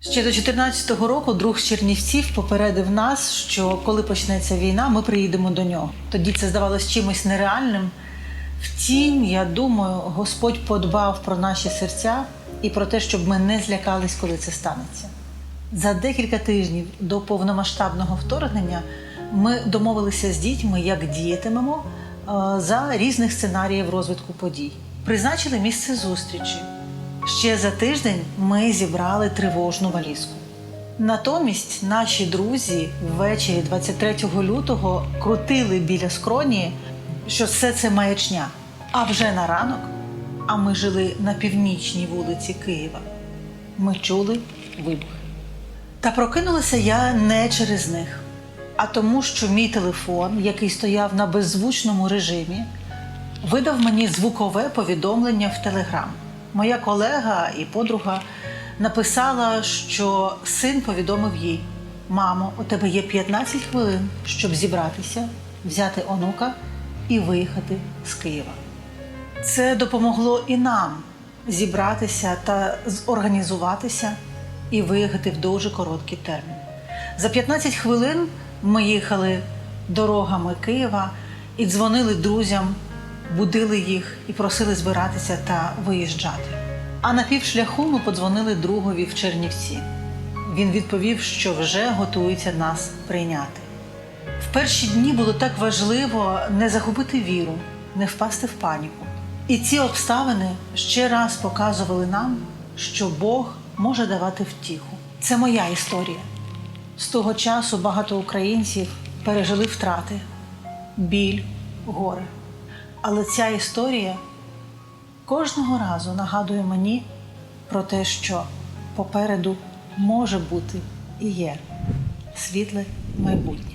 Ще до 14-го року друг з Чернівців попередив нас, що коли почнеться війна, ми приїдемо до нього. Тоді це здавалось чимось нереальним. Втім, я думаю, Господь подбав про наші серця і про те, щоб ми не злякались, коли це станеться. За декілька тижнів до повномасштабного вторгнення ми домовилися з дітьми, як діятимемо е, за різних сценаріїв розвитку подій. Призначили місце зустрічі. Ще за тиждень ми зібрали тривожну валізку. Натомість наші друзі ввечері 23 лютого крутили біля скроні, що все це маячня. А вже на ранок, а ми жили на північній вулиці Києва, ми чули вибух. Та прокинулася я не через них, а тому, що мій телефон, який стояв на беззвучному режимі, видав мені звукове повідомлення в Телеграм. Моя колега і подруга написала, що син повідомив їй: Мамо, у тебе є 15 хвилин, щоб зібратися, взяти онука і виїхати з Києва. Це допомогло і нам зібратися та зорганізуватися і виїхати в дуже короткий термін. За 15 хвилин ми їхали дорогами Києва і дзвонили друзям, будили їх і просили збиратися та виїжджати. А на півшляху ми подзвонили другові в Чернівці. Він відповів, що вже готується нас прийняти. В перші дні було так важливо не загубити віру, не впасти в паніку. І ці обставини ще раз показували нам, що Бог може давати втіху. Це моя історія. З того часу багато українців пережили втрати, біль, горе. Але ця історія кожного разу нагадує мені про те, що попереду може бути і є світле майбутнє.